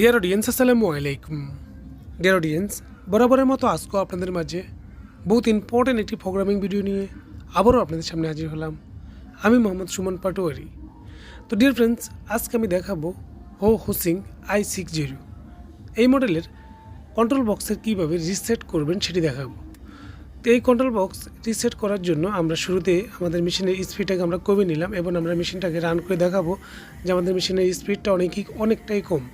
Dear audience আসসালামু আলাইকুম dear audience বরাবরের মতো আজকেও আপনাদের মাঝে বহুত ইম্পর্ট্যান্ট একটি প্রোগ্রামিং ভিডিও নিয়ে আবারও আপনাদের সামনে হাজির হলাম। আমি মোহাম্মদ সুমন পাটোয়ারি। তো ডিয়ার ফ্রেন্ডস আজকে আমি দেখাবো হো হোসিং আই সিক্স জিরো এই মডেলের কন্ট্রোল বক্সের কীভাবে রিসেট করবেন সেটি দেখাবো। তো এই কন্ট্রোল বক্স রিসেট করার জন্য আমরা শুরুতে আমাদের মেশিনের স্পিডটাকে আমরা কমে নিলাম এবং আমরা মেশিনটাকে রান করে দেখাবো যে আমাদের মেশিনের স্পিডটা অনেকই, অনেকটাই কম।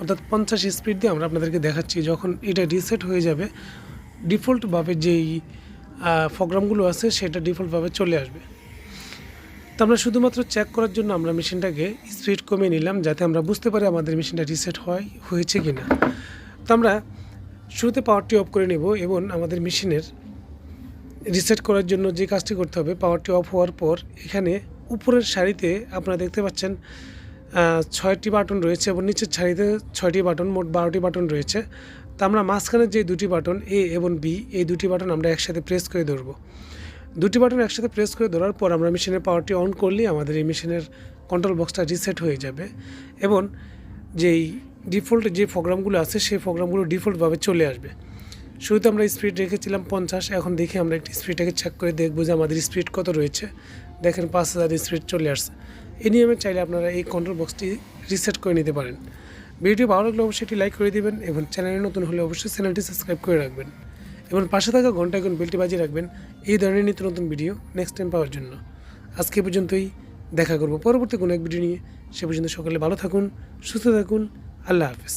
অর্থাৎ পঞ্চাশ স্পিড দিয়ে আমরা আপনাদেরকে দেখাচ্ছি যখন এটা রিসেট হয়ে যাবে ডিফল্টভাবে যেই প্রোগ্রামগুলো আছে, সেটা ডিফল্টভাবে চলে আসবে। তো আমরা শুধুমাত্র চেক করার জন্য আমরা মেশিনটাকে স্পিড কমিয়ে নিলাম, যাতে আমরা বুঝতে পারি আমাদের মেশিনটা রিসেট হয়, হয়েছে কি না তো আমরা শুরুতে পাওয়ারটি অফ করে নেব এবং আমাদের মেশিনের রিসেট করার জন্য যে কাজটি করতে হবে পাওয়ারটি অফ হওয়ার পর এখানে উপরের সারিতে আপনারা দেখতে পাচ্ছেন ছয়টি বাটন রয়েছে এবং নিচের সারিতে ছয়টি বাটন, মোট বারোটি বাটন রয়েছে। তা আমরা মাঝখানে যে দুটি বাটন এ এবং বি এই দুটি বাটন আমরা একসাথে প্রেস করে ধরবো। দুটি বাটন একসাথে প্রেস করে ধরার পর আমরা মেশিনের পাওয়ারটি অন করলেই আমাদের এই মেশিনের কন্ট্রোল বক্সটা রিসেট হয়ে যাবে এবং যেই ডিফল্ট যে প্রোগ্রামগুলো আছে, সেই প্রোগ্রামগুলো ডিফল্টভাবে চলে আসবে। শুরুতে আমরা স্পিড রেখেছিলাম পঞ্চাশ, এখন দেখি আমরা একটি স্পিডটাকে চেক করে দেখব যে আমাদের স্পিড কত রয়েছে। দেখেন পাঁচ হাজার স্পিড চলে আসছে। এই নিয়মে চাইলে আপনারা এই কন্ট্রোল বক্সটি রিসেট করে নিতে পারেন। ভিডিও ভালো লাগলে অবশ্যই একটি লাইক করে দেবেন এবং চ্যানেলে নতুন হলে অবশ্যই চ্যানেলটি সাবস্ক্রাইব করে রাখবেন। এবং পাশে থাকা ঘণ্টা এখন বেলটি বাজিয়ে রাখবেন এই ধরনের নিত্য নতুন ভিডিও নেক্সট টাইম পাওয়ার জন্য। আজকে পর্যন্তই, দেখা করব পরবর্তী কোনো এক ভিডিও নিয়ে। সে পর্যন্ত সকালে ভালো থাকুন, সুস্থ থাকুন, আল্লাহ হাফেজ।